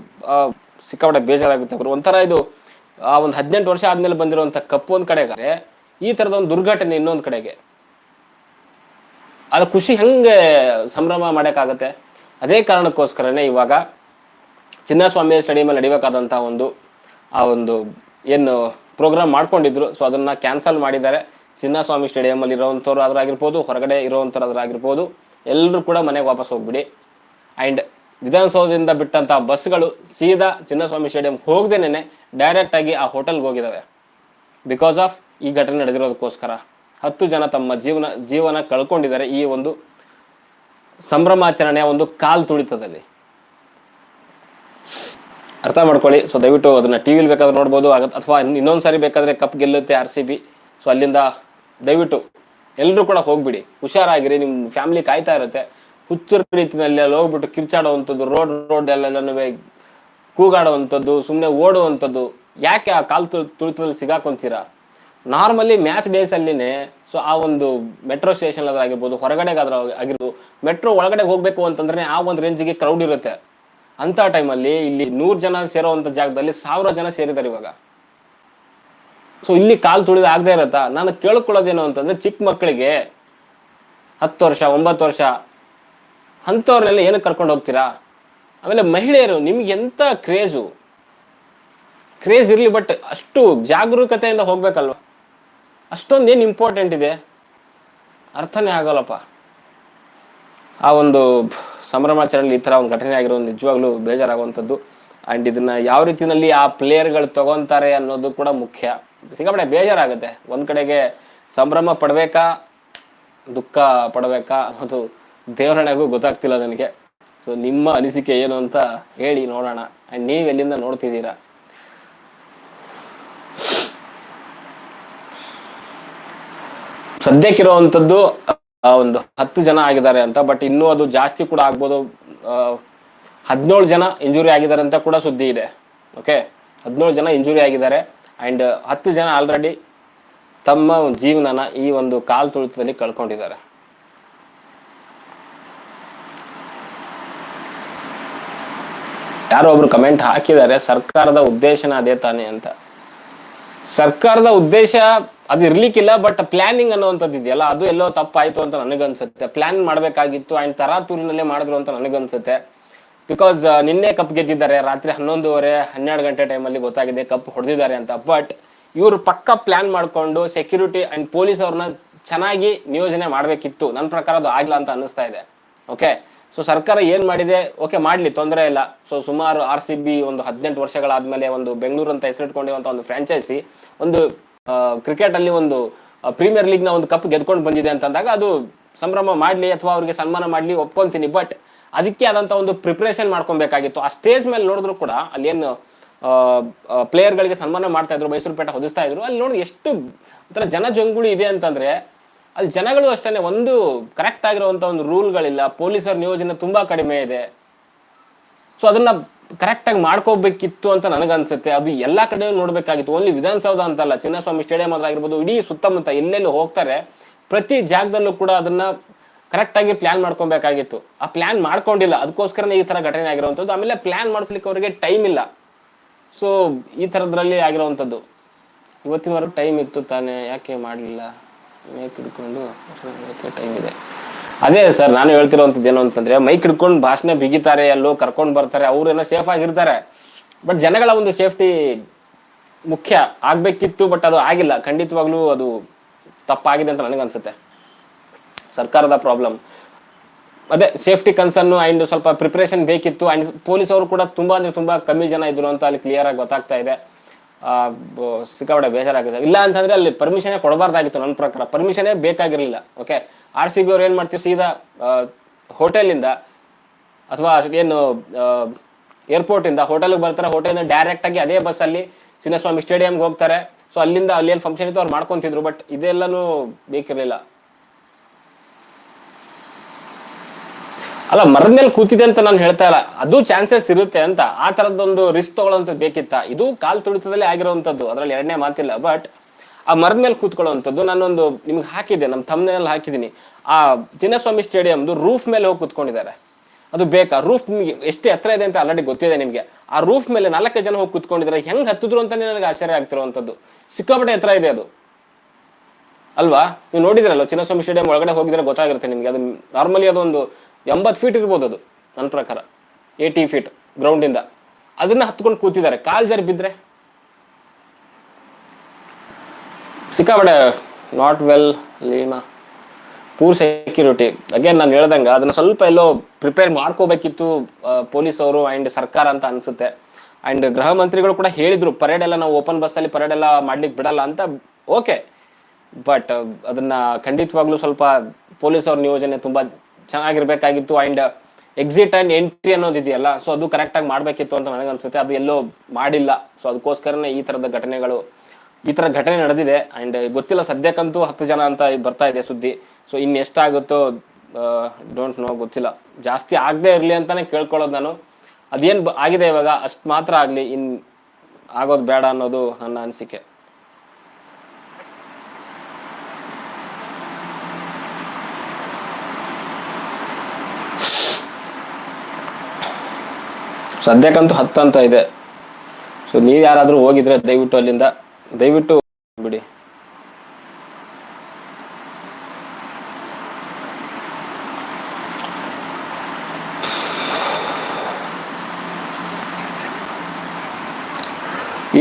ಸಿಕ್ಕಾಪಟ್ಟೆ ಬೇಜಾರಾಗುತ್ತೆ ಅವರು. ಒಂಥರ ಇದು, ಆ, ಒಂದು ಹದಿನೆಂಟು ವರ್ಷ ಆದಮೇಲೆ ಬಂದಿರುವಂಥ ಕಪ್ಪು ಒಂದು ಕಡೆಗಾರೆ ಈ ಥರದ ಒಂದು ದುರ್ಘಟನೆ ಇನ್ನೊಂದು ಕಡೆಗೆ. ಅದು ಖುಷಿ ಹೆಂಗೆ ಸಂಭ್ರಮ ಮಾಡೋಕ್ಕಾಗತ್ತೆ ಅದೇ ಕಾರಣಕ್ಕೋಸ್ಕರನೇ ಇವಾಗ ಚಿನ್ನಸ್ವಾಮಿ ಸ್ಟೇಡಿಯಮಲ್ಲಿ ನಡಿಬೇಕಾದಂಥ ಒಂದು, ಆ ಒಂದು, ಏನು, ಪ್ರೋಗ್ರಾಮ್ ಮಾಡ್ಕೊಂಡಿದ್ರು. ಸೊ ಅದನ್ನು ಕ್ಯಾನ್ಸಲ್ ಮಾಡಿದ್ದಾರೆ. ಚಿನ್ನಸ್ವಾಮಿ ಸ್ಟೇಡಿಯಮಲ್ಲಿ ಇರೋವಂಥವ್ರು ಅದ್ರಾಗಿರ್ಬೋದು ಹೊರಗಡೆ ಇರೋವಂಥವ್ರು ಅದ್ರಾಗಿರ್ಬೋದು ಎಲ್ಲರೂ ಕೂಡ ಮನೆಗೆ ವಾಪಸ್ ಹೋಗ್ಬಿಡಿ. ಆ್ಯಂಡ್ ವಿಧಾನಸೌಧದಿಂದ ಬಿಟ್ಟಂಥ ಬಸ್ಗಳು ಸೀದಾ ಚಿನ್ನಸ್ವಾಮಿ ಸ್ಟೇಡಿಯಂ ಹೋಗದೇನೆ ಡೈರೆಕ್ಟಾಗಿ ಆ ಹೋಟೆಲ್ಗೆ ಹೋಗಿದ್ದಾವೆ ಬಿಕಾಸ್ ಆಫ್ ಈ ಘಟನೆ ನಡೆದಿರೋದಕ್ಕೋಸ್ಕರ ಹತ್ತು ಜನ ತಮ್ಮ ಜೀವನ ಜೀವನ ಕಳ್ಕೊಂಡಿದ್ದಾರೆ ಈ ಒಂದು ಸಂಭ್ರಮಾಚರಣೆಯ ಒಂದು ಕಾಲು ತುಳಿತದಲ್ಲಿ. ಅರ್ಥ ಮಾಡ್ಕೊಳ್ಳಿ. ಸೊ ದಯವಿಟ್ಟು ಅದನ್ನು ಟಿ ವಿಲಿ ಬೇಕಾದ್ರೆ ನೋಡ್ಬೋದು. ಅಥವಾ ಇನ್ನೊಂದು ಸಾರಿ ಬೇಕಾದರೆ ಕಪ್ ಗೆಲ್ಲುತ್ತೆ ಆರ್ ಸಿ ಬಿ ಸೊ ಅಲ್ಲಿಂದ ದಯವಿಟ್ಟು ಎಲ್ಲರೂ ಕೂಡ ಹೋಗ್ಬಿಡಿ. ಹುಷಾರಾಗಿರಿ ನಿಮ್ಮ ಫ್ಯಾಮಿಲಿ ಕಾಯ್ತಾ ಇರುತ್ತೆ. ಹುಚ್ಚರ ರೀತಿಯಲ್ಲಿ ಅಲ್ಲಿ ಹೋಗ್ಬಿಟ್ಟು ಕಿರ್ಚಾಡುವಂಥದ್ದು ರೋಡ್ ರೋಡ್ ಎಲ್ಲೆಲ್ಲನೂ ಕೂಗಾಡುವಂಥದ್ದು ಸುಮ್ಮನೆ ಓಡುವಂಥದ್ದು, ಯಾಕೆ ಆ ಕಾಲು ತುಳಿ, ತುಳಿತದಲ್ಲಿ ಸಿಗಾಕೊಂತೀರಾ? ನಾರ್ಮಲಿ ಮ್ಯಾಚ್ ಡೇಸಲ್ಲಿನೇ ಸೊ ಆ ಒಂದು ಮೆಟ್ರೋ ಸ್ಟೇಷನ್ ಆಗಿರ್ಬೋದು, ಹೊರಗಡೆಗಾದ್ರೂ ಆಗಿರ್ಬೋದು ಮೆಟ್ರೋ ಒಳಗಡೆ ಹೋಗಬೇಕು ಅಂತಂದ್ರೆ ಆ ಒಂದು ರೇಂಜಿಗೆ ಕ್ರೌಡ್ ಇರುತ್ತೆ. ಅಂತ ಟೈಮಲ್ಲಿ ಇಲ್ಲಿ ನೂರು ಜನ ಸೇರೋವಂಥ ಜಾಗದಲ್ಲಿ ಸಾವಿರ ಜನ ಸೇರಿದ್ದಾರೆ ಇವಾಗ. ಸೊ ಇಲ್ಲಿ ಕಾಲು ತುಳಿದು ಆಗದೆ ಇರತ್ತಾ? ನಾನು ಕೇಳ್ಕೊಳ್ಳೋದೇನು ಅಂತಂದ್ರೆ ಚಿಕ್ಕ ಮಕ್ಕಳಿಗೆ ಹತ್ತು ವರ್ಷ, ಒಂಬತ್ತು ವರ್ಷ, ಅಂಥವ್ರನ್ನೆಲ್ಲ ಏನಕ್ಕೆ ಕರ್ಕೊಂಡು ಹೋಗ್ತೀರಾ? ಆಮೇಲೆ ಮಹಿಳೆಯರು, ನಿಮ್ಗೆ ಎಂಥ ಕ್ರೇಜು? ಕ್ರೇಜ್ ಇರಲಿ, ಬಟ್ ಅಷ್ಟು ಜಾಗರೂಕತೆಯಿಂದ ಹೋಗ್ಬೇಕಲ್ವ? ಅಷ್ಟೊಂದು ಏನು ಇಂಪಾರ್ಟೆಂಟ್ ಇದೆ? ಅರ್ಥನೇ ಆಗೋಲ್ಲಪ್ಪ. ಆ ಒಂದು ಸಂಭ್ರಮಾಚರಣೆಯಲ್ಲಿ ಈ ಥರ ಒಂದು ಘಟನೆ ಆಗಿರೋ ನಿಜವಾಗ್ಲೂ ಬೇಜಾರಾಗುವಂಥದ್ದು. ಆ್ಯಂಡ್ ಇದನ್ನು ಯಾವ ರೀತಿಯಲ್ಲಿ ಆ ಪ್ಲೇಯರ್ಗಳು ತಗೊಂತಾರೆ ಅನ್ನೋದು ಕೂಡ ಮುಖ್ಯ. ಸಿಕ್ಕಾಪಟ್ಟೆ ಬೇಜಾರಾಗುತ್ತೆ. ಒಂದು ಕಡೆಗೆ ಸಂಭ್ರಮ ಪಡಬೇಕಾ, ದುಃಖ ಪಡಬೇಕಾ ಅನ್ನೋದು ದೇವರಣೆಗೂ ಗೊತ್ತಾಗ್ತಿಲ್ಲ ನನಗೆ. ಸೊ ನಿಮ್ಮ ಅನಿಸಿಕೆ ಏನು ಅಂತ ಹೇಳಿ ನೋಡೋಣ. ಆ್ಯಂಡ್ ನೀವು ಎಲ್ಲಿಂದ ನೋಡ್ತಿದ್ದೀರಾ? ಸದ್ಯಕ್ಕಿರುವಂಥದ್ದು ಒಂದು ಹತ್ತು ಜನ ಆಗಿದ್ದಾರೆ ಅಂತ ಬಟ್ ಇನ್ನೂ ಅದು ಜಾಸ್ತಿ ಕೂಡ ಆಗ್ಬೋದು. ಹದಿನೇಳು ಜನ ಇಂಜುರಿ ಆಗಿದ್ದಾರೆ ಅಂತ ಕೂಡ ಸುದ್ದಿ ಇದೆ. ಓಕೆ ಹದಿನೇಳು ಜನ ಇಂಜುರಿ ಆಗಿದ್ದಾರೆ. ಆ್ಯಂಡ್ ಹತ್ತು ಜನ ಆಲ್ರೆಡಿ ತಮ್ಮ ಜೀವನನ ಈ ಒಂದು ಕಾಲ್ ತುಳಿತದಲ್ಲಿ ಕಳ್ಕೊಂಡಿದ್ದಾರೆ. ಯಾರೋ ಒಬ್ರು ಕಮೆಂಟ್ ಹಾಕಿದ್ದಾರೆ, ಸರ್ಕಾರದ ಉದ್ದೇಶನ ಅದೇ ತಾನೇ ಅಂತ. ಸರ್ಕಾರದ ಉದ್ದೇಶ ಅದು ಇರ್ಲಿಕ್ಕಿಲ್ಲ ಬಟ್ ಪ್ಲಾನಿಂಗ್ ಅನ್ನುವಂಥದ್ದು ಇದೆಯಲ್ಲ, ಅದು ಎಲ್ಲೋ ತಪ್ಪಾಯ್ತು ಅಂತ ನನಗನ್ಸುತ್ತೆ. ಪ್ಲಾನ್ ಮಾಡಬೇಕಾಗಿತ್ತು ಆ್ಯಂಡ್ ತರಾತೂರಿನಲ್ಲೇ ಮಾಡಿದ್ರು ಅಂತ ನನಗನ್ಸುತ್ತೆ. ಬಿಕಾಸ್ ನಿನ್ನೆ ಕಪ್ ಗೆದ್ದಿದ್ದಾರೆ, ರಾತ್ರಿ ಹನ್ನೊಂದುವರೆ, ಹನ್ನೆರಡು ಗಂಟೆ ಟೈಮಲ್ಲಿ ಗೊತ್ತಾಗಿದೆ ಕಪ್ ಹೊಡೆದಿದ್ದಾರೆ ಅಂತ. ಬಟ್ ಇವರು ಪಕ್ಕ ಪ್ಲಾನ್ ಮಾಡಿಕೊಂಡು ಸೆಕ್ಯೂರಿಟಿ ಆ್ಯಂಡ್ ಪೊಲೀಸ್ ಅವ್ರನ್ನ ಚೆನ್ನಾಗಿ ನಿಯೋಜನೆ ಮಾಡಬೇಕಿತ್ತು. ನನ್ನ ಪ್ರಕಾರ ಅದು ಆಗಿಲ್ಲ ಅಂತ ಅನ್ನಿಸ್ತಾ ಇದೆ. ಓಕೆ ಸೊ ಸರ್ಕಾರ ಏನು ಮಾಡಿದೆ? ಓಕೆ ಮಾಡಲಿ, ತೊಂದರೆ ಇಲ್ಲ. ಸೊ ಸುಮಾರು ಆರ್ ಸಿ ಬಿ ಒಂದು ಹದಿನೆಂಟು ವರ್ಷಗಳಾದಮೇಲೆ ಒಂದು ಬೆಂಗಳೂರು ಅಂತ ಹೆಸರಿಟ್ಕೊಂಡಿರುವಂಥ ಒಂದು ಫ್ರಾಂಚೈಸಿ ಒಂದು ಕ್ರಿಕೆಟಲ್ಲಿ ಒಂದು ಪ್ರೀಮಿಯರ್ ಲೀಗ್ನ ಒಂದು ಕಪ್ ಗೆದ್ಕೊಂಡು ಬಂದಿದೆ ಅಂತಂದಾಗ ಅದು ಸಂಭ್ರಮ ಮಾಡಲಿ ಅಥವಾ ಅವ್ರಿಗೆ ಸನ್ಮಾನ ಮಾಡಲಿ ಒಪ್ಕೊಂತೀನಿ. ಬಟ್ ಅದಕ್ಕೆ ಆದಂಥ ಒಂದು ಪ್ರಿಪ್ರೇಷನ್ ಮಾಡ್ಕೊಬೇಕಾಗಿತ್ತು. ಆ ಸ್ಟೇಜ್ ಮೇಲೆ ನೋಡಿದ್ರು ಕೂಡ ಅಲ್ಲಿ ಏನು ಪ್ಲೇಯರ್ಗಳಿಗೆ ಸನ್ಮಾನ ಮಾಡ್ತಾ ಇದ್ರು ಮೈಸೂರು ಪೇಟ ಹೊದಿಸ್ತಾ ಇದ್ರು. ಅಲ್ಲಿ ನೋಡಿ ಎಷ್ಟು ಒಂಥರ ಜನ ಜಂಗುಳಿ ಇದೆ ಅಂತಂದ್ರೆ, ಅಲ್ಲಿ ಜನಗಳು ಅಷ್ಟೇ ಒಂದು ಕರೆಕ್ಟ್ ಆಗಿರುವಂಥ ಒಂದು ರೂಲ್ಗಳಿಲ್ಲ. ಪೊಲೀಸರ ನಿಯೋಜನೆ ತುಂಬಾ ಕಡಿಮೆ ಇದೆ. ಸೊ ಅದನ್ನ ಕರೆಕ್ಟಾಗಿ ಮಾಡ್ಕೋಬೇಕಿತ್ತು ಅಂತ ನನಗನ್ಸುತ್ತೆ. ಅದು ಎಲ್ಲ ಕಡೆ ನೋಡಬೇಕಾಗಿತ್ತು. ಓನ್ಲಿ ವಿಧಾನಸೌಧ ಅಂತಲ್ಲ, ಚಿನ್ನಸ್ವಾಮಿ ಸ್ಟೇಡಿಯಂ ಹತ್ರ ಆಗಿರ್ಬೋದು, ಇಡೀ ಸುತ್ತಮುತ್ತ ಎಲ್ಲೆಲ್ಲಿ ಹೋಗ್ತಾರೆ, ಪ್ರತಿ ಜಾಗದಲ್ಲೂ ಕೂಡ ಅದನ್ನ ಕರೆಕ್ಟಾಗಿ ಪ್ಲಾನ್ ಮಾಡ್ಕೊಬೇಕಾಗಿತ್ತು. ಆ ಪ್ಲಾನ್ ಮಾಡ್ಕೊಂಡಿಲ್ಲ. ಅದಕ್ಕೋಸ್ಕರನೇ ಈ ಥರ ಘಟನೆ ಆಗಿರುವಂಥದ್ದು. ಆಮೇಲೆ ಪ್ಲಾನ್ ಮಾಡ್ಲಿಕ್ಕೆ ಅವರಿಗೆ ಟೈಮ್ ಇಲ್ಲ. ಸೊ ಈ ಥರದ್ರಲ್ಲಿ ಆಗಿರುವಂಥದ್ದು. ಇವತ್ತಿನವರೆಗೂ ಟೈಮ್ ಇತ್ತು ತಾನೇ. ಯಾಕೆ ಮಾಡಲಿಲ್ಲ? ಮೈಕ್ ಹಿಡ್ಕೊಂಡು ಟೈಮ್ ಇದೆ. ಅದೇ ಸರ್ ನಾನು ಹೇಳ್ತಿರೋವಂಥದ್ದು ಏನು ಅಂತಂದ್ರೆ ಮೈಕ್ ಹಿಡ್ಕೊಂಡು ಭಾಷಣ ಬಿಗಿತಾರೆ, ಎಲ್ಲೋ ಕರ್ಕೊಂಡು ಬರ್ತಾರೆ ಅವ್ರೇನೋ ಸೇಫ್ ಆಗಿರ್ತಾರೆ. ಬಟ್ ಜನಗಳ ಒಂದು ಸೇಫ್ಟಿ ಮುಖ್ಯ. ಆಗಬೇಕಿತ್ತು ಬಟ್ ಅದು ಆಗಿಲ್ಲ. ಖಂಡಿತವಾಗ್ಲೂ ಅದು ತಪ್ಪಾಗಿದೆ ಅಂತ ನನಗನ್ಸುತ್ತೆ. ಸರ್ಕಾರದ ಪ್ರಾಬ್ಲಮ್ ಅದೇ ಸೇಫ್ಟಿ ಕನ್ಸರ್ನು ಆ್ಯಂಡ್ ಸ್ವಲ್ಪ ಪ್ರಿಪ್ರೇಷನ್ ಬೇಕಿತ್ತು ಆ್ಯಂಡ್ ಪೊಲೀಸ್ ಅವರು ಕೂಡ ತುಂಬ ಅಂದರೆ ತುಂಬ ಕಮ್ಮಿ ಜನ ಇದ್ರು ಅಂತ ಅಲ್ಲಿ ಕ್ಲಿಯರ್ ಆಗಿ ಗೊತ್ತಾಗ್ತಾ ಇದೆ. ಸಿಕ್ಕಾಪಟ್ಟೆ ಬೇಜಾರಾಗಿದೆ ಇಲ್ಲ ಅಂತಂದರೆ ಅಲ್ಲಿ ಪರ್ಮಿಷನೇ ಕೊಡಬಾರ್ದಾಗಿತ್ತು ನನ್ನ ಪ್ರಕಾರ. ಪರ್ಮಿಷನೇ ಬೇಕಾಗಿರಲಿಲ್ಲ ಓಕೆ ಆರ್ ಸಿ ಬಿ ಅವ್ರು ಏನು ಮಾಡ್ತೀವಿ ಸೀದಾ ಹೋಟೆಲಿಂದ ಅಥವಾ ಏನು ಏರ್ಪೋರ್ಟಿಂದ ಹೋಟೆಲ್ಗೆ ಬರ್ತಾರೆ. ಹೋಟೆಲಿಂದ ಡೈರೆಕ್ಟಾಗಿ ಅದೇ ಬಸ್ಸಲ್ಲಿ ಚಿನ್ನಸ್ವಾಮಿ ಸ್ಟೇಡಿಯಂಗೆ ಹೋಗ್ತಾರೆ. ಸೊ ಅಲ್ಲಿಂದ ಅಲ್ಲಿ ಏನು ಫಂಕ್ಷನ್ ಇತ್ತು, ಅವ್ರು ಮಾಡ್ಕೊತಿದ್ರು. ಬಟ್ ಇದೆಲ್ಲನೂ ಬೇಕಿರಲಿಲ್ಲ. ಅಲ್ಲ ಮರದ ಮೇಲೆ ಕೂತಿದೆ ಅಂತ ನಾನು ಹೇಳ್ತಾ ಇಲ್ಲ. ಅದು ಚಾನ್ಸಸ್ ಇರುತ್ತೆ ಅಂತ. ಆ ತರದೊಂದು ರಿಸ್ಕ್ ತಗೊಳ್ಳೋಂಥದ್ದು ಬೇಕಿತ್ತ? ಇದು ಕಾಲ್ ತುಳಿತದಲ್ಲಿ ಆಗಿರುವಂಥದ್ದು. ಅದರಲ್ಲಿ ಎರಡನೇ ಮಾತಿಲ್ಲ. ಬಟ್ ಆ ಮರದ ಮೇಲೆ ಕೂತ್ಕೊಳ್ಳೋವಂಥದ್ದು ನಾನೊಂದು ನಿಮ್ಗೆ ಹಾಕಿದ್ದೆ ನಮ್ಮ ತಮ್ಮನಲ್ಲಿ ಹಾಕಿದ್ದೀನಿ. ಆ ಚಿನ್ನಸ್ವಾಮಿ ಸ್ಟೇಡಿಯಂದು ರೂಫ್ ಮೇಲೆ ಹೋಗಿ ಕೂತ್ಕೊಂಡಿದ್ದಾರೆ. ಅದು ಬೇಕಾ? ರೂಫ್ ನಿಮಗೆ ಎಷ್ಟು ಎತ್ತರ ಇದೆ ಅಂತ ಆಲ್ರೆಡಿ ಗೊತ್ತಿದೆ ನಿಮಗೆ. ಆ ರೂಫ್ ಮೇಲೆ ನಾಲ್ಕು ಜನ ಹೋಗಿ ಕೂತ್ಕೊಂಡಿದ್ದಾರೆ. ಹೆಂಗೆ ಹತ್ತಿದ್ರು ಅಂತಲೇ ನನಗೆ ಆಶ್ಚರ್ಯ ಆಗ್ತಿರುವಂಥದ್ದು. ಸಿಕ್ಕಾಪಟ್ಟೆ ಎತ್ತರ ಇದೆ ಅದು. ಅಲ್ವಾ? ನೀವು ನೋಡಿದ್ರಲ್ಲ ಚಿನ್ನಸ್ವಾಮಿ ಸ್ಟೇಡಿಯಂ ಒಳಗಡೆ ಹೋಗಿದ್ರೆ ಗೊತ್ತಾಗಿರುತ್ತೆ ನಿಮಗೆ. ಅದು ನಾರ್ಮಲಿ ಅದೊಂದು ಎಂಬತ್ತು ಫೀಟ್ ಇರ್ಬೋದು ಅದು, ನನ್ನ ಪ್ರಕಾರ. ಏಯ್ಟಿ ಫೀಟ್ ಗ್ರೌಂಡಿಂದ ಅದನ್ನ ಹತ್ಕೊಂಡು ಕೂತಿದ್ದಾರೆ. ಕಾಲು ಜರಿ ಬಿದ್ದರೆ ಸಿಕ್ಕಾಬಡೆ ನಾಟ್ ವೆಲ್ ಲೀನಾ. ಪೂರ್ ಸೆಕ್ಯೂರಿಟಿ ಅಗೇನ್ ನಾನು ಹೇಳ್ದಂಗೆ, ಅದನ್ನ ಸ್ವಲ್ಪ ಎಲ್ಲೋ ಪ್ರಿಪೇರ್ ಮಾಡ್ಕೋಬೇಕಿತ್ತು ಪೊಲೀಸ್ ಅವರು ಆ್ಯಂಡ್ ಸರ್ಕಾರ ಅಂತ ಅನಿಸುತ್ತೆ. ಆ್ಯಂಡ್ ಗೃಹ ಮಂತ್ರಿಗಳು ಕೂಡ ಹೇಳಿದರು ಪರೇಡ್ ಎಲ್ಲ ನಾವು ಓಪನ್ ಬಸ್ಸಲ್ಲಿ ಪರೇಡ್ ಎಲ್ಲ ಮಾಡ್ಲಿಕ್ಕೆ ಬಿಡಲ್ಲ ಅಂತ. ಓಕೆ ಬಟ್ ಅದನ್ನ ಖಂಡಿತವಾಗ್ಲೂ ಸ್ವಲ್ಪ ಪೊಲೀಸ್ ಅವ್ರ ನಿಯೋಜನೆ ತುಂಬಾ ಚೆನ್ನಾಗಿರ್ಬೇಕಾಗಿತ್ತು ಆ್ಯಂಡ್ ಎಕ್ಸಿಟ್ ಆ್ಯಂಡ್ ಎಂಟ್ರಿ ಅನ್ನೋದು ಇದೆಯಲ್ಲ ಸೊ ಅದು ಕರೆಕ್ಟಾಗಿ ಮಾಡಬೇಕಿತ್ತು ಅಂತ ನನಗೆ ನನಗನ್ಸುತ್ತೆ. ಅದು ಎಲ್ಲೋ ಮಾಡಿಲ್ಲ. ಸೊ ಅದಕ್ಕೋಸ್ಕರನೇ ಈ ಥರದ ಘಟನೆಗಳು, ಈ ಥರ ಘಟನೆ ನಡೆದಿದೆ. ಆ್ಯಂಡ್ ಗೊತ್ತಿಲ್ಲ, ಸದ್ಯಕ್ಕಂತೂ ಹತ್ತು ಜನ ಅಂತ ಬರ್ತಾ ಇದೆ ಸುದ್ದಿ. ಸೊ ಇನ್ನು ಎಷ್ಟಾಗುತ್ತೋ ಡೋಂಟ್ ನೋ ಗೊತ್ತಿಲ್ಲ. ಜಾಸ್ತಿ ಆಗದೆ ಇರಲಿ ಅಂತಾನೆ ಕೇಳ್ಕೊಳ್ಳೋದು ನಾನು. ಅದೇನು ಆಗಿದೆ ಇವಾಗ, ಅಷ್ಟು ಮಾತ್ರ ಆಗಲಿ, ಇನ್, ಆಗೋದು ಬೇಡ ಅನ್ನೋದು ನನ್ನ ಅನಿಸಿಕೆ. ಸದ್ಯಕ್ಕಂತೂ ಹತ್ತು ಅಂತ ಇದೆ. ಸೊ ನೀವು ಯಾರಾದರೂ ಹೋಗಿದ್ರೆ ದಯವಿಟ್ಟು ಅಲ್ಲಿಂದ, ದಯವಿಟ್ಟು ಬಿಡಿ.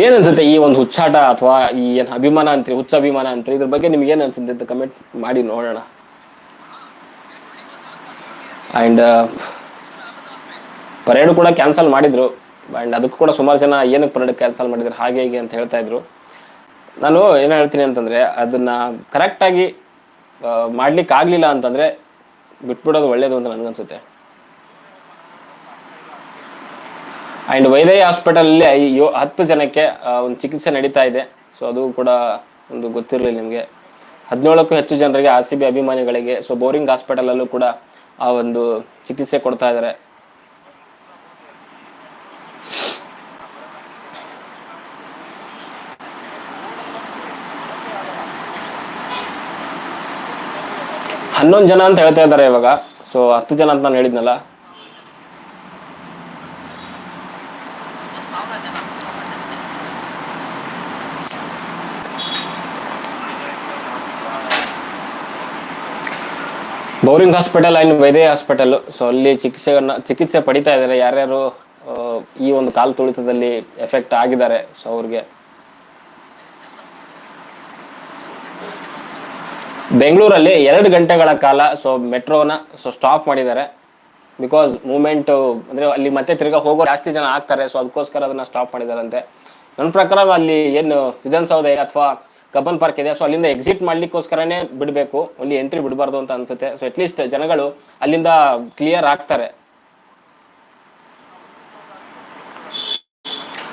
ಏನ್ ಅನ್ಸುತ್ತೆ ಈ ಒಂದು ಹುಚ್ಚಾಟ ಅಥವಾ ಈ ಏನು ಅಭಿಮಾನ ಅಂತೀರಿ, ಹುಚ್ಚ ಅಭಿಮಾನ ಅಂತೀರಿ? ಇದ್ರ ಬಗ್ಗೆ ನಿಮ್ಗೆ ಏನು ಅನ್ಸುತ್ತೆ ಅಂತ ಕಮೆಂಟ್ ಮಾಡಿ ನೋಡೋಣ. ಆ್ಯಂಡ್ ಪರೇಡ್ ಕೂಡ ಕ್ಯಾನ್ಸಲ್ ಮಾಡಿದರು. ಆ್ಯಂಡ್ ಅದಕ್ಕೂ ಕೂಡ ಸುಮಾರು ಜನ ಏನಕ್ಕೆ ಪರೇಡ್ ಕ್ಯಾನ್ಸಲ್ ಮಾಡಿದ್ರು, ಹಾಗೆ ಹೀಗೆ ಅಂತ ಹೇಳ್ತಾ ಇದ್ರು. ನಾನು ಏನು ಹೇಳ್ತೀನಿ ಅಂತಂದರೆ, ಅದನ್ನು ಕರೆಕ್ಟಾಗಿ ಮಾಡ್ಲಿಕ್ಕೆ ಆಗಲಿಲ್ಲ ಅಂತಂದರೆ ಬಿಟ್ಬಿಡೋದು ಒಳ್ಳೆಯದು ಅಂತ ನನಗನ್ಸುತ್ತೆ ಆ್ಯಂಡ್ ವೈದ್ಯ ಹಾಸ್ಪಿಟಲಲ್ಲಿ ಯೋ, ಹತ್ತು ಜನಕ್ಕೆ ಒಂದು ಚಿಕಿತ್ಸೆ ನಡೀತಾ ಇದೆ. ಸೊ ಅದು ಕೂಡ ಒಂದು ಗೊತ್ತಿರಲಿಲ್ಲ ನಿಮಗೆ. ಹದಿನೇಳಕ್ಕೂ ಹೆಚ್ಚು ಜನರಿಗೆ ಆರ್ ಸಿ ಬಿ ಅಭಿಮಾನಿಗಳಿಗೆ ಸೊ ಬೋರಿಂಗ್ ಹಾಸ್ಪಿಟಲಲ್ಲೂ ಕೂಡ ಆ ಒಂದು ಚಿಕಿತ್ಸೆ ಕೊಡ್ತಾ ಇದ್ದಾರೆ ಹನ್ನೊಂದು ಜನ ಅಂತ ಹೇಳ್ತಾ ಇದ್ದಾರೆ ಇವಾಗ. ಸೊ ಹತ್ತು ಜನ ಅಂತ ನಾನು ಹೇಳಿದ್ನಲ್ಲ. Bowring hospital and Vaidya hospital so ಅಲ್ಲಿ ಚಿಕಿತ್ಸೆಗಳನ್ನ ಚಿಕಿತ್ಸೆ ಪಡಿತಾ ಇದ್ದಾರೆ. ಯಾರ್ಯಾರು ಈ ಒಂದು ಕಾಲು ತುಳಿತದಲ್ಲಿ ಎಫೆಕ್ಟ್ ಆಗಿದ್ದಾರೆ. ಸೊ ಅವ್ರಿಗೆ ಬೆಂಗಳೂರಲ್ಲಿ ಎರಡು ಗಂಟೆಗಳ ಕಾಲ ಸೊ ಮೆಟ್ರೋನ ಸೊ ಸ್ಟಾಪ್ ಮಾಡಿದ್ದಾರೆ. ಬಿಕಾಸ್ ಮೂಮೆಂಟು ಅಂದರೆ ಅಲ್ಲಿ ಮತ್ತೆ ತಿರ್ಗಾ ಹೋಗೋ ಜಾಸ್ತಿ ಜನ ಆಗ್ತಾರೆ ಸೊ ಅದಕ್ಕೋಸ್ಕರ ಅದನ್ನ ಸ್ಟಾಪ್ ಮಾಡಿದಾರಂತೆ ನನ್ನ ಪ್ರಕಾರ ಅಲ್ಲಿ ಏನು ವಿಧಾನಸೌಧ ಅಥವಾ ಕಬ್ಬನ್ ಪಾರ್ಕ್ ಇದೆ ಸೊ ಅಲ್ಲಿಂದ ಎಕ್ಸಿಟ್ ಮಾಡ್ಲಿಕ್ಕೋಸ್ಕರನೇ ಬಿಡಬೇಕು. ಅಲ್ಲಿ ಎಂಟ್ರಿ ಬಿಡಬಾರ್ದು ಅಂತ ಅನ್ಸುತ್ತೆ. ಸೊ ಅಟ್ಲೀಸ್ಟ್ ಜನಗಳು ಅಲ್ಲಿಂದ ಕ್ಲಿಯರ್ ಆಗ್ತಾರೆ.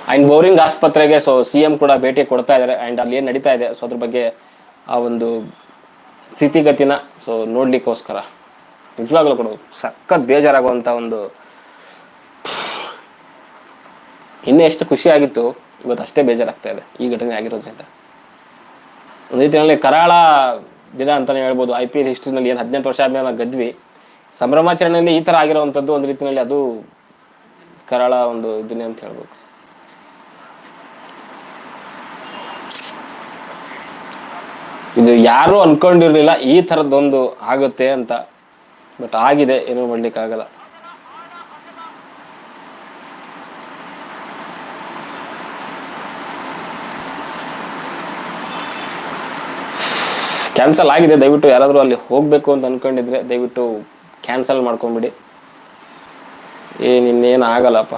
ಆ್ಯಂಡ್ ಬೋರಿಂಗ್ ಆಸ್ಪತ್ರೆಗೆ ಸೊ ಸಿ ಎಂ ಕೂಡ ಭೇಟಿ ಕೊಡ್ತಾ ಇದ್ದಾರೆ. ಆ್ಯಂಡ್ ಅಲ್ಲಿ ಏನು ನಡೀತಾ ಇದೆ ಸೊ ಅದ್ರ ಬಗ್ಗೆ ಆ ಒಂದು ಸ್ಥಿತಿಗತಿನ ಸೊ ನೋಡ್ಲಿಕ್ಕೋಸ್ಕರ. ನಿಜವಾಗ್ಲೂ ಕೂಡ ಸಖತ್ ಬೇಜಾರಾಗುವಂಥ ಒಂದು, ಇನ್ನೂ ಎಷ್ಟು ಖುಷಿಯಾಗಿತ್ತು, ಇವತ್ತು ಅಷ್ಟೇ ಬೇಜಾರಾಗ್ತಾ ಇದೆ ಈ ಘಟನೆ ಆಗಿರೋದ್ರಿಂದ ಒಂದು ರೀತಿಯಲ್ಲಿ ಕರಾಳ ದಿನ ಅಂತಲೇ ಹೇಳ್ಬೋದು. ಐ ಪಿ ಎಲ್ ಹಿಸ್ಟ್ರಿನಲ್ಲಿ ಏನು ಹದಿನೆಂಟು ವರ್ಷ ಆದ್ಮೇಲೆ ನಾವು ಗದ್ವಿ. ಸಂಭ್ರಮಾಚರಣೆಯಲ್ಲಿ ಈ ಥರ ಆಗಿರೋವಂಥದ್ದು ಒಂದು ರೀತಿಯಲ್ಲಿ ಅದು ಕರಾಳ ಒಂದು ದಿನ ಅಂತ ಹೇಳ್ಬೇಕು. ಇದು ಯಾರೂ ಅನ್ಕೊಂಡಿರ್ಲಿಲ್ಲ ಈ ಥರದ್ದೊಂದು ಆಗುತ್ತೆ ಅಂತ. ಬಟ್ ಆಗಿದೆ, ಏನೂ ಮಾಡ್ಲಿಕ್ಕಾಗಲ್ಲ. ಕ್ಯಾನ್ಸಲ್ ಆಗಿದೆ, ದಯವಿಟ್ಟು ಯಾರಾದರೂ ಅಲ್ಲಿ ಹೋಗಬೇಕು ಅಂತ ಅನ್ಕೊಂಡಿದ್ರೆ ದಯವಿಟ್ಟು ಕ್ಯಾನ್ಸಲ್ ಮಾಡ್ಕೊಂಬಿಡಿ. ಏನ್ ಇನ್ನೇನು ಆಗಲ್ಲಪ್ಪ.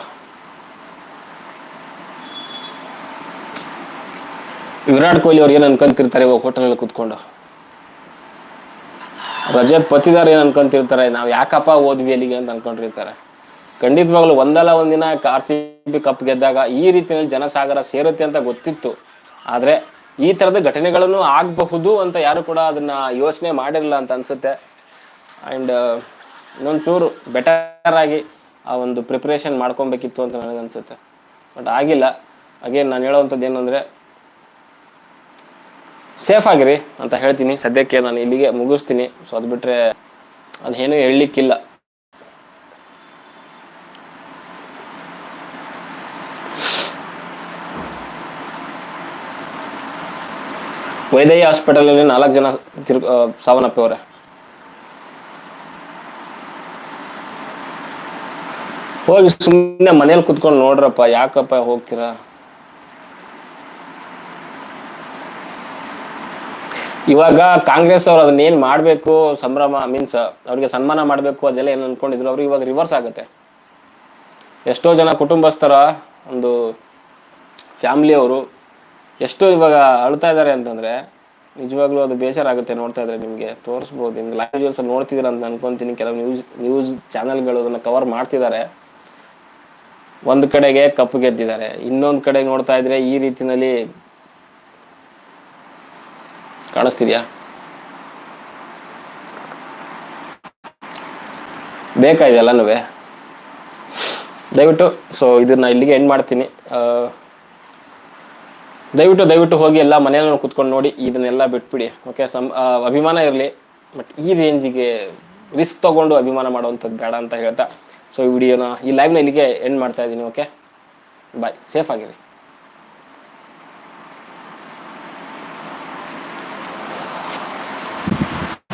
ವಿರಾಟ್ ಕೊಹ್ಲಿ ಅವ್ರು ಏನು ಅನ್ಕೊಂತಿರ್ತಾರೆ ಇವಾಗ ಹೋಟೆಲಲ್ಲಿ ಕುತ್ಕೊಂಡು? ರಜತ್ ಪತಿದಾರ್ ಏನು ಅನ್ಕೊಂತಿರ್ತಾರೆ? ನಾವು ಯಾಕಪ್ಪ ಓದ್ವಿ ಅಲ್ಲಿಗೆ ಅಂತ ಅನ್ಕೊಂಡಿರ್ತಾರೆ. ಖಂಡಿತವಾಗ್ಲೂ ಒಂದಲ್ಲ ಒಂದಿನ ಆರ್ ಸಿ ಬಿ ಕಪ್ ಗೆದ್ದಾಗ ಈ ರೀತಿಯಲ್ಲಿ ಜನಸಾಗರ ಸೇರುತ್ತೆ ಅಂತ ಗೊತ್ತಿತ್ತು. ಆದರೆ ಈ ಥರದ ಘಟನೆಗಳನ್ನು ಆಗಬಹುದು ಅಂತ ಯಾರು ಕೂಡ ಅದನ್ನ ಯೋಚನೆ ಮಾಡಿರಲಿಲ್ಲ ಅಂತ ಅನ್ಸುತ್ತೆ. ಆ್ಯಂಡ್ ಇನ್ನೊಂಚೂರು ಬೆಟರ್ ಆಗಿ ಆ ಒಂದು ಪ್ರಿಪ್ರೇಷನ್ ಮಾಡ್ಕೊಬೇಕಿತ್ತು ಅಂತ ನನಗನ್ಸುತ್ತೆ. ಬಟ್ ಆಗಿಲ್ಲ. ಅಗೇನ್ ನಾನು ಹೇಳೋವಂಥದ್ದು ಏನಂದರೆ ಸೇಫ್ ಆಗಿರಿ ಅಂತ ಹೇಳ್ತೀನಿ. ಸದ್ಯಕ್ಕೆ ನಾನು ಇಲ್ಲಿಗೆ ಮುಗಿಸ್ತೀನಿ. ಸೊ ಅದು ಬಿಟ್ಟರೆ ಏನೂ ಹೇಳಲಿಕ್ಕಿಲ್ಲ. ವೈದ್ಯ ಹಾಸ್ಪಿಟಲಲ್ಲಿ ನಾಲ್ಕು ಜನ ತಿರ್ಗ ಸಾವನ್ನಪ್ಪವ್ರೆ ಹೋಗಿ ಸುಮ್ಮನೆ ಮನೇಲಿ ಕುತ್ಕೊಂಡು ನೋಡ್ರಪ್ಪ, ಯಾಕಪ್ಪ ಹೋಗ್ತೀರಾ? ಇವಾಗ ಕಾಂಗ್ರೆಸ್ ಅವ್ರು ಅದನ್ನ ಏನ್ ಮಾಡಬೇಕು? ಸಂಭ್ರಮ ಮೀನ್ಸ್ ಅವ್ರಿಗೆ ಸನ್ಮಾನ ಮಾಡಬೇಕು ಅದೆಲ್ಲ ಏನು ಅನ್ಕೊಂಡಿದ್ರು, ಅವ್ರಿಗೆ ಇವಾಗ ರಿವರ್ಸ್ ಆಗುತ್ತೆ. ಎಷ್ಟೋ ಜನ ಕುಟುಂಬಸ್ಥರ ಒಂದು ಫ್ಯಾಮಿಲಿ ಅವರು ಎಷ್ಟು ಇವಾಗ ಅಳ್ತಾ ಇದ್ದಾರೆ ಅಂತಂದರೆ, ನಿಜವಾಗ್ಲೂ ಅದು ಬೇಜಾರಾಗುತ್ತೆ ನೋಡ್ತಾ ಇದ್ರೆ ನಿಮಗೆ, ತೋರಿಸ್ಬೋದು, ನಿಮ್ಗೆ ಲೈವ್ ಜೀವಲ್ಸ್ ನೋಡ್ತಿದ್ದೀರ ಅಂತ ಅನ್ಕೊಂತೀನಿ. ಕೆಲವು ನ್ಯೂಸ್ ನ್ಯೂಸ್ ಚಾನೆಲ್ಗಳು ಅದನ್ನು ಕವರ್ ಮಾಡ್ತಿದ್ದಾರೆ. ಒಂದು ಕಡೆಗೆ ಕಪ್ಪು ಗೆದ್ದಿದ್ದಾರೆ, ಇನ್ನೊಂದು ಕಡೆ ನೋಡ್ತಾ ಇದ್ರೆ ಈ ರೀತಿನಲ್ಲಿ ಕಾಣಿಸ್ತಿದ್ಯಾ? ಬೇಕಾ ಇದೆಲ್ಲನೂ ದಯವಿಟ್ಟು ಸೊ ಇದನ್ನ ಇಲ್ಲಿಗೆ ಎಂಡ್ ಮಾಡ್ತೀನಿ. ದಯವಿಟ್ಟು ದಯವಿಟ್ಟು ಹೋಗಿ ಎಲ್ಲ ಮನೆಯಲ್ಲೂ ಕುತ್ಕೊಂಡು ನೋಡಿ, ಇದನ್ನೆಲ್ಲ ಬಿಟ್ಬಿಡಿ ಓಕೆ ಸಮ್ ಅಭಿಮಾನ ಇರಲಿ ಬಟ್ ಈ ರೇಂಜಿಗೆ ರಿಸ್ಕ್ ತೊಗೊಂಡು ಅಭಿಮಾನ ಮಾಡುವಂಥದ್ದು ಬೇಡ ಅಂತ ಹೇಳ್ತಾ ಸೊ ಈ ವಿಡಿಯೋನ ಈ ಲೈವ್ನ ಇಲ್ಲಿಗೆ ಎಂಡ್ ಮಾಡ್ತಾ ಇದ್ದೀನಿ ಓಕೆ ಬಾಯ್ ಸೇಫ್ ಆಗಿರಿ.